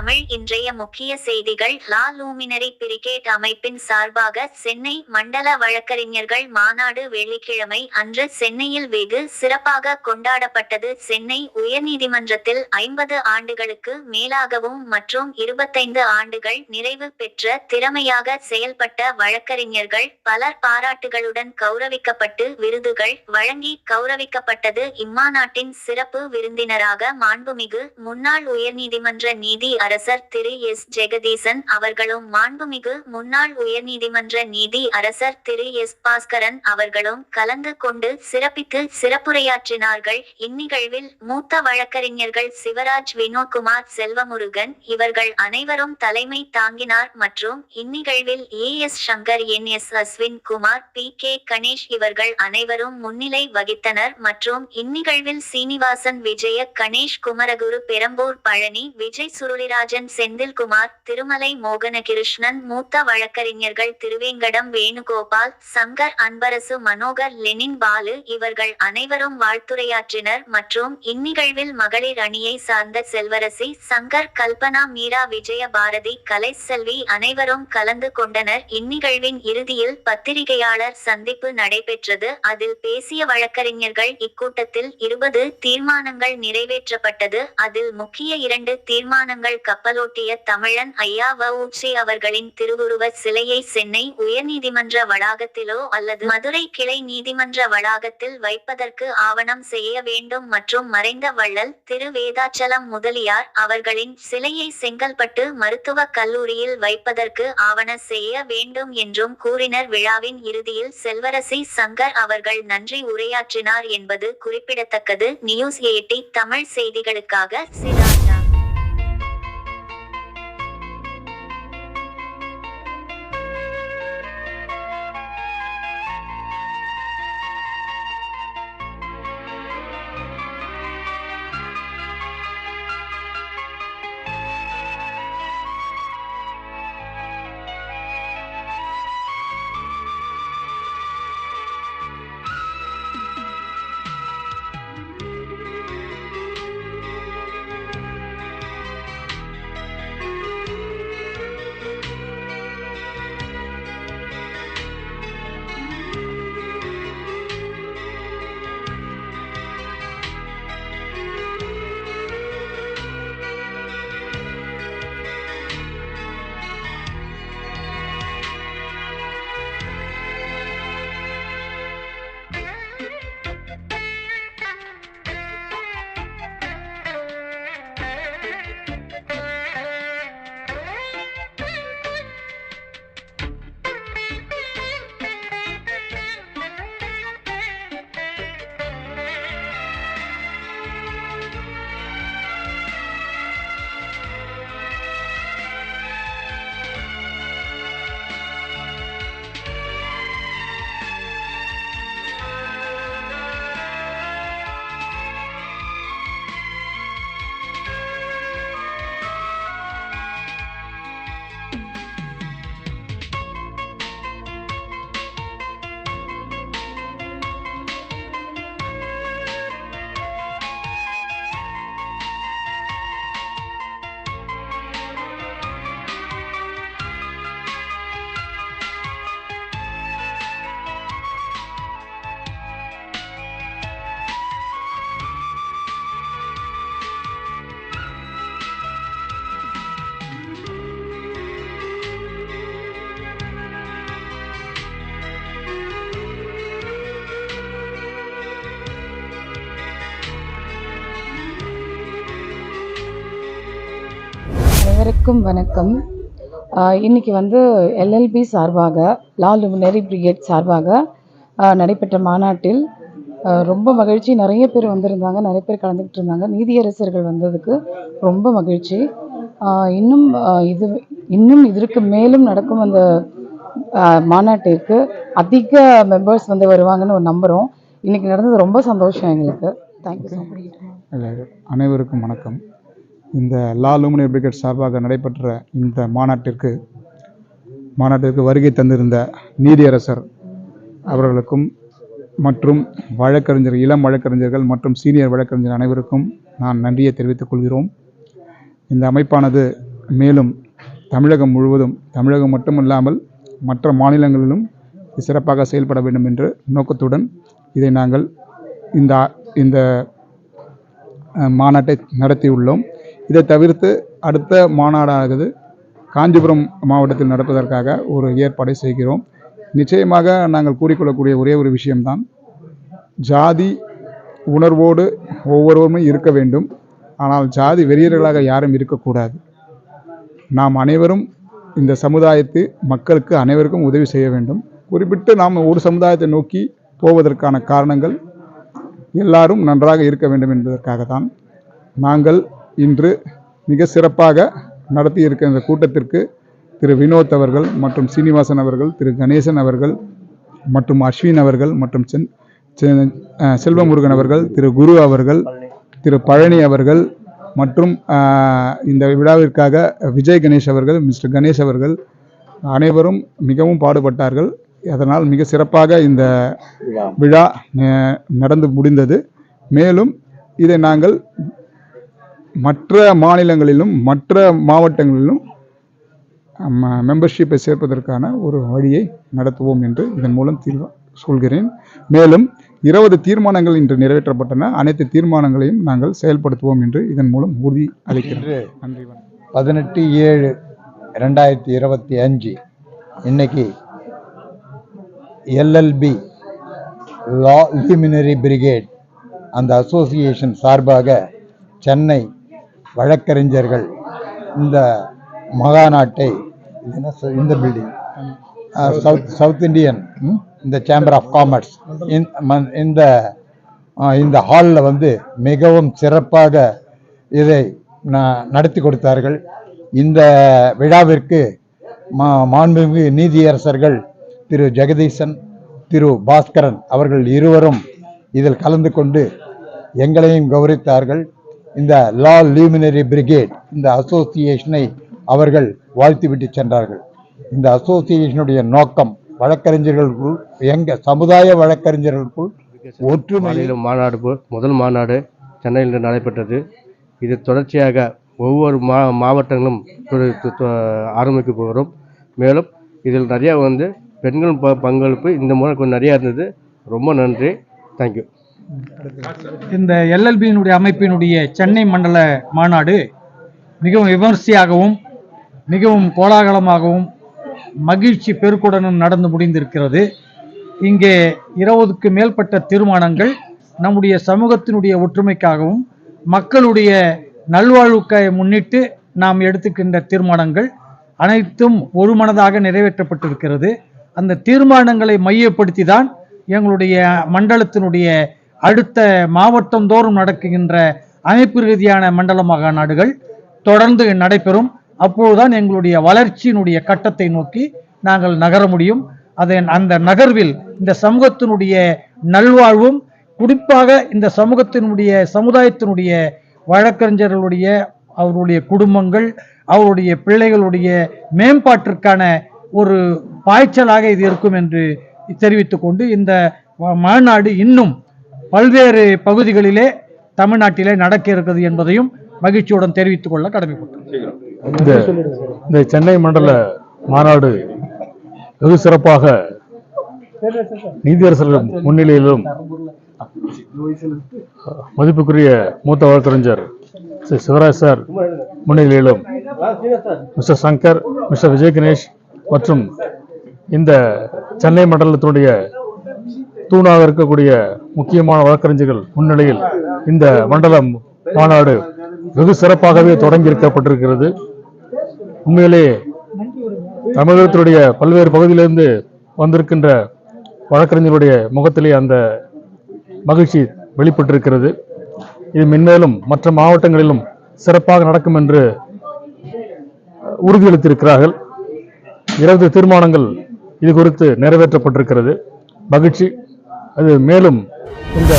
தமிழ் இன்றைய முக்கிய செய்திகள். லா லூமினரி பிரிகேட் அமைப்பின் சார்பாக சென்னை மண்டல வழக்கறிஞர்கள் மாநாடு வெள்ளிக்கிழமை அன்று சென்னையில் வெகு சிறப்பாக கொண்டாடப்பட்டது. சென்னை உயர்நீதிமன்றத்தில் ஐம்பது ஆண்டுகளுக்கு மேலாகவும் மற்றும் இருபத்தைந்து ஆண்டுகள் நிறைவு பெற்ற திறமையாக செயல்பட்ட வழக்கறிஞர்கள் பலர் பாராட்டுகளுடன் கௌரவிக்கப்பட்டு விருதுகள் வழங்கி கௌரவிக்கப்பட்டது. இம்மாநாட்டின் சிறப்பு விருந்தினராக மாண்புமிகு முன்னாள் உயர்நீதிமன்ற நீதி அரசர் திரு எஸ். ஜெகதீசன் அவர்களும் மாண்புமிகு முன்னாள் உயர்நீதிமன்ற நீதி அரசர் திரு எஸ். பாஸ்கரன் அவர்களும் கலந்து கொண்டு சிறப்பித்து சிறப்புரையாற்றினார்கள். இந்நிகழ்வில் மூத்த வழக்கறிஞர்கள் சிவராஜ் வினோத்குமார் செல்வமுருகன் இவர்கள் அனைவரும் தலைமை தாங்கினார் மற்றும் இந்நிகழ்வில் A. S. Shankar N. S. Ashwin Kumar P. K. Ganesh இவர்கள் அனைவரும் முன்னிலை வகித்தனர் மற்றும் இந்நிகழ்வில் சீனிவாசன் விஜய கணேஷ் குமரகுரு பெரம்பூர் பழனி விஜய் நடராஜன் செந்தில்குமார் திருமலை மோகனகிருஷ்ணன் மூத்த வழக்கறிஞர்கள் திருவேங்கடம் வேணுகோபால் சங்கர் அன்பரசு மனோகர் லெனின் பாலு இவர்கள் அனைவரும் வாழ்த்துரையாற்றினர் மற்றும் இந்நிகழ்வில் மகளிர் அணியை சார்ந்த செல்வரசி சங்கர் கல்பனா மீரா விஜய பாரதி கலைசெல்வி அனைவரும் கலந்து கொண்டனர். இந்நிகழ்வின் இறுதியில் பத்திரிகையாளர் சந்திப்பு நடைபெற்றது. அதில் பேசிய வழக்கறிஞர்கள் இக்கூட்டத்தில் இருபது தீர்மானங்கள் நிறைவேற்றப்பட்டது. அதில் முக்கிய இரண்டு தீர்மானங்கள் கப்பலோட்டிய தமிழன் ஐயா வஉசி அவர்களின் திருவுருவ சிலையை சென்னை உயர்நீதிமன்ற வளாகத்திலோ அல்லது மதுரை கிளை நீதிமன்ற வளாகத்தில் வைப்பதற்கு ஆவணம் செய்ய வேண்டும் மற்றும் மறைந்த வள்ளல் திரு வேதாச்சலம் முதலியார் அவர்களின் சிலையை செங்கல்பட்டு மருத்துவக் கல்லூரியில் வைப்பதற்கு ஆவண செய்ய வேண்டும் என்றும் கூறினர். விழாவின் இறுதியில் செல்வரசி சங்கர் அவர்கள் நன்றி உரையாற்றினார் என்பது குறிப்பிடத்தக்கது. நியூஸ் எயிட்டி தமிழ் செய்திகளுக்காக சிராஜா அனைவருக்கும் வணக்கம். இன்றைக்கி வந்து எல்எல்பி சார்பாக லா லுமினரி பிரிகேட் சார்பாக நடைபெற்ற மாநாட்டில் ரொம்ப மகிழ்ச்சி. நிறைய பேர் வந்திருந்தாங்க நிறைய பேர் கலந்துக்கிட்டு இருந்தாங்க. நீதியரசர்கள் வந்ததுக்கு ரொம்ப மகிழ்ச்சி. இன்னும் இது இன்னும் இதற்கு மேலும் நடக்கும் அந்த மாநாட்டிற்கு அதிக மெம்பர்ஸ் வந்து வருவாங்கன்னு ஒரு நம்புகிறோம் இன்றைக்கி நடந்தது ரொம்ப சந்தோஷம் எங்களுக்கு. தேங்க்யூ ஸோ மச் அனைவருக்கும் வணக்கம். இந்த லா லூமினி பிரிகேட் சார்பாக நடைபெற்ற இந்த மாநாட்டிற்கு மாநாட்டிற்கு வருகை தந்திருந்த நீதியரசர் அவர்களுக்கும் மற்றும் வழக்கறிஞர் இளம் வழக்கறிஞர்கள் மற்றும் சீனியர் வழக்கறிஞர் அனைவருக்கும் நான் நன்றியை தெரிவித்துக் கொள்கிறோம். இந்த அமைப்பானது மேலும் தமிழகம் முழுவதும் தமிழகம் மட்டுமல்லாமல் மற்ற மாநிலங்களிலும் சிறப்பாக செயல்பட வேண்டும் என்ற நோக்கத்துடன் இதை நாங்கள் இந்த இந்த மாநாட்டை நடத்தியுள்ளோம். இதை தவிர்த்து அடுத்த மாநாடாகுது காஞ்சிபுரம் மாவட்டத்தில் நடப்பதற்காக ஒரு ஏற்பாடை செய்கிறோம். நிச்சயமாக நாங்கள் கூறிக்கொள்ளக்கூடிய ஒரே ஒரு விஷயம்தான் ஜாதி உணர்வோடு ஒவ்வொருவருமே இருக்க வேண்டும். ஆனால் ஜாதி வெறியர்களாக யாரும் இருக்கக்கூடாது. நாம் அனைவரும் இந்த சமுதாயத்து மக்களுக்கு அனைவருக்கும் உதவி செய்ய வேண்டும். குறிப்பிட்டு நாம் ஒரு சமுதாயத்தை நோக்கி போவதற்கான காரணங்கள் எல்லாரும் நன்றாக இருக்க வேண்டும் என்பதற்காக தான் நாங்கள் இன்று மிக சிறப்பாக நடத்தி இருக்க இந்த கூட்டத்திற்கு திரு வினோத் அவர்கள் மற்றும் சீனிவாசன் அவர்கள் திரு கணேசன் அவர்கள் மற்றும் அஸ்வின் அவர்கள் மற்றும் சென் செல்வமுருகன் அவர்கள் திரு குரு அவர்கள் திரு பழனி அவர்கள் மற்றும் இந்த விழாவிற்காக விஜய் கணேஷ் அவர்கள் மிஸ்டர் கணேஷ் அவர்கள் அனைவரும் மிகவும் பாடுபட்டார்கள். அதனால் மிக சிறப்பாக இந்த விழா. நடந்து முடிந்தது. மேலும் இதை நாங்கள் மற்ற மாநிலங்களிலும் மற்ற மாவட்டங்களிலும் மெம்பர்ஷிப்பை சேர்ப்பதற்கான ஒரு வழியை நடத்துவோம் என்று இதன் மூலம் தீர்வா சொல்கிறேன். மேலும் இருபது தீர்மானங்கள் இன்று நிறைவேற்றப்பட்டன. அனைத்து தீர்மானங்களையும் நாங்கள் செயல்படுத்துவோம் என்று இதன் மூலம் உறுதி அளிக்கிறேன் நன்றி பதினெட்டு ஏழு ரெண்டாயிரத்தி இருபத்தி அஞ்சு இன்னைக்கு எல்எல்பி லா லிமினரி பிரிகேட் அந்த அசோசியேஷன் சார்பாக சென்னை வழக்கறிஞர்கள் இந்த மகாநாட்டை என்ன இந்த பில்டிங் சவுத் சவுத் இந்தியன் இந்த சேம்பர் ஆஃப் காமர்ஸ் இந்த இந்த ஹாலில் வந்து மிகவும் சிறப்பாக இதை ந- நடத்தி கொடுத்தார்கள். இந்த விழாவிற்கு மா மாண்புமிகு நீதியரசர்கள் திரு ஜெகதீசன் திரு பாஸ்கரன் அவர்கள் இருவரும் இதில் கலந்து கொண்டு எங்களையும் கௌரவித்தார்கள். இந்த லா லூமினரி பிரிகேட் இந்த அசோசியேஷனை அவர்கள் வாழ்த்துவிட்டு சென்றார்கள். இந்த அசோசியேஷனுடைய நோக்கம் வழக்கறிஞர்களுக்குள் எங்க சமுதாய வழக்கறிஞர்களுக்குள் ஒற்றுமையிலும் மாநாடு முதல் மாநாடு சென்னையில் நடைபெற்றது. இது தொடர்ச்சியாக ஒவ்வொரு மா மாவட்டங்களும் ஆரம்பிக்க போகிறோம். மேலும் இதில் நிறையா வந்து பெண்கள் ப பங்களிப்பு இந்த முறை கொஞ்சம் நிறையா இருந்தது. ரொம்ப நன்றி. தேங்க்யூ இந்த எல்எல்பியினுடைய அமைப்பினுடைய சென்னை மண்டல மாநாடு மிகவும் விமர்சையாகவும் மிகவும் கோலாகலமாகவும் மகிழ்ச்சி பெருக்குடனும் நடந்து முடிந்திருக்கிறது. இங்கே இருபதுக்கு மேற்பட்ட தீர்மானங்கள் நம்முடைய சமூகத்தினுடைய ஒற்றுமைக்காகவும் மக்களுடைய நல்வாழ்வுக்கை முன்னிட்டு நாம் எடுத்துக்கின்ற தீர்மானங்கள் அனைத்தும் ஒருமனதாக நிறைவேற்றப்பட்டிருக்கிறது. அந்த தீர்மானங்களை மையப்படுத்தி தான் எங்களுடைய மண்டலத்தினுடைய அடுத்த மாவட்டந்தோறும் நடக்குகின்ற அமைப்பு ரீதியான மண்டல மாநாடுகள் தொடர்ந்து நடைபெறும். அப்பொழுதுதான் எங்களுடைய வளர்ச்சியினுடைய கட்டத்தை நோக்கி நாங்கள் நகர முடியும். அதை அந்த நகர்வில் இந்த சமூகத்தினுடைய நல்வாழ்வும் குறிப்பாக இந்த சமூகத்தினுடைய சமுதாயத்தினுடைய வழக்கறிஞர்களுடைய அவருடைய குடும்பங்கள் அவருடைய பிள்ளைகளுடைய மேம்பாட்டிற்கான ஒரு பாய்ச்சலாக இது இருக்கும் என்று தெரிவித்துக் கொண்டு இந்த மாநாடு இன்னும் பல்வேறு பகுதிகளிலே தமிழ்நாட்டிலே நடக்க இருக்கிறது என்பதையும் மகிழ்ச்சியுடன் தெரிவித்துக் கொள்ள கடமைப்பட்டோம் இந்த இந்த சென்னை மண்டல மாநாடு வெகு சிறப்பாக நீதியரசர்கள் முன்னிலையிலும் மதிப்புக்குரிய மூத்த வழக்கறிஞர் ஸ்ரீ சிவராஜ் சார் முன்னிலையிலும் மிஸ்டர் சங்கர் மிஸ்டர் விஜய் கணேஷ் மற்றும் இந்த சென்னை மண்டலத்தினுடைய தூணாக இருக்கக்கூடிய முக்கியமான வழக்கறிஞர்கள் முன்னிலையில் இந்த மண்டலம் மாநாடு வெகு சிறப்பாகவே தொடங்கி இருக்கப்பட்டிருக்கிறது உண்மையிலே தமிழகத்தினுடைய பல்வேறு பகுதியிலிருந்து வந்திருக்கின்ற வழக்கறிஞருடைய முகத்திலே அந்த மகிழ்ச்சி வெளிப்பட்டிருக்கிறது. இது மென்மேலும் மற்ற மாவட்டங்களிலும் சிறப்பாக நடக்கும் என்று உறுதியளித்திருக்கிறார்கள். இருபது தீர்மானங்கள் இது குறித்து நிறைவேற்றப்பட்டிருக்கிறது. மகிழ்ச்சி அது மேலும் இந்த